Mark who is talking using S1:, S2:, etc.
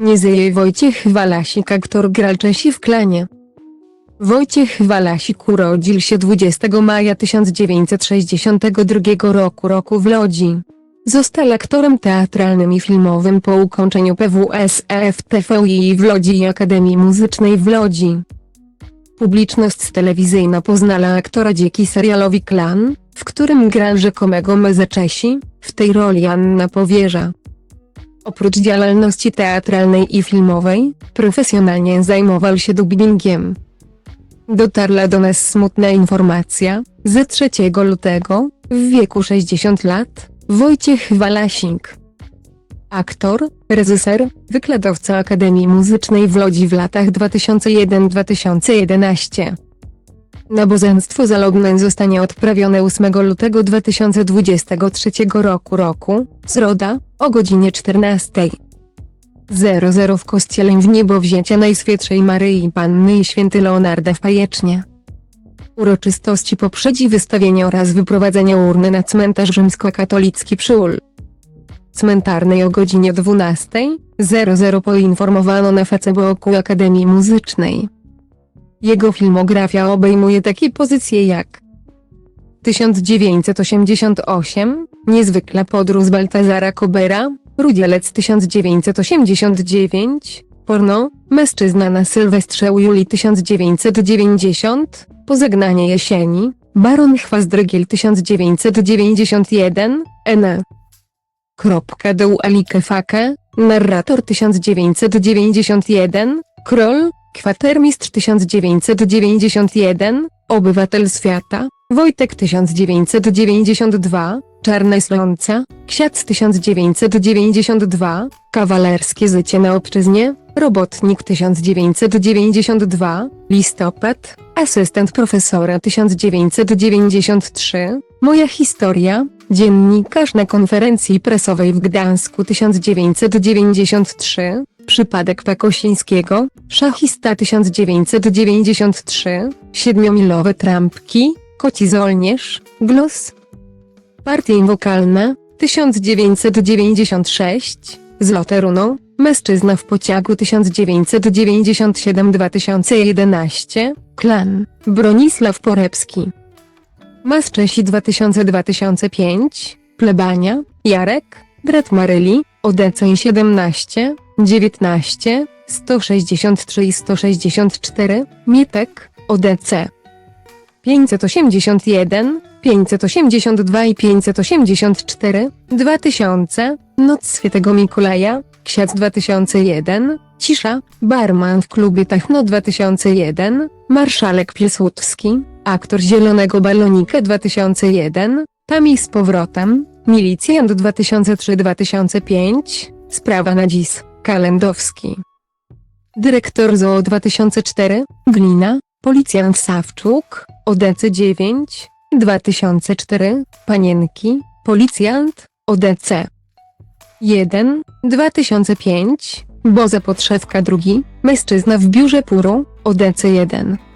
S1: Nie zyje Wojciech Walasik aktor grał Czesi w klanie. Wojciech Walasik urodził się 20 maja 1962 roku roku w Łodzi. Został aktorem teatralnym i filmowym po ukończeniu PWSF TVI w Łodzi i Akademii Muzycznej w Łodzi. Publiczność telewizyjna poznała aktora dzięki serialowi Klan, w którym grał rzekomego Meze Czesi, w tej roli Anna Powierza. Oprócz działalności teatralnej i filmowej, profesjonalnie zajmował się dubbingiem. Dotarła do nas smutna informacja, ze 3 lutego, w wieku 60 lat, Wojciech Walasik. Aktor, reżyser, wykładowca Akademii Muzycznej w Łodzi w latach 2001-2011. Nabożeństwo zalogne zostanie odprawione 8 lutego 2023 roku roku, zroda, o godzinie 14.00 w kościele w niebowzięcia Najświętszej Maryi Panny i Święty Leonarda w Pajecznie. Uroczystości poprzedzi wystawienie oraz wyprowadzenie urny na cmentarz rzymskokatolicki przy ul. Cmentarnej o godzinie 12.00 poinformowano na Facebook Akademii Muzycznej. Jego filmografia obejmuje takie pozycje jak 1988, Niezwykła podróż Baltazara Kobera, Rudzielec 1989, Porno, Mężczyzna na Sylwestrze u Julii 1990, Pozegnanie jesieni, Baron Chwazdrygiel 1991, N. Kropka do Alike Fake, Narrator 1991, Kroll, Kwatermistrz 1991, Obywatel Świata, Wojtek 1992, Czarne Słońce, Ksiądz 1992, Kawalerskie Życie na Obczyznie, Robotnik 1992, Listopad, Asystent Profesora 1993, Moja Historia, Dziennikarz na konferencji prasowej w Gdańsku 1993, Przypadek Pakosińskiego, Szachista 1993, Siedmiomilowe trampki, Koci Zolnierz, Gloss. Partie wokalne, 1996, Złote Runo, Mężczyzna w pociągu 1997-2011, Klan, Bronisław Porepski. Mas Czesi 2000-2005, Plebania, Jarek, Brat Maryli, Odeceń 17, 19, 163 i 164, Mietek, ODC. 581, 582 i 584, 2000, Noc Świętego Mikołaja, Ksiądz 2001, Cisza, Barman w klubie Techno 2001, Marszałek Piłsudski, aktor Zielonego Balonika 2001, Tam i z powrotem, Milicjant 2003-2005, Sprawa na dziś, Kalendowski. Dyrektor ZOO 2004, Glina, Policjant Sawczuk, ODC 9, 2004, Panienki, Policjant, ODC 1, 2005, Boza Podszewka 2, Mężczyzna w biurze Puru, ODC 1.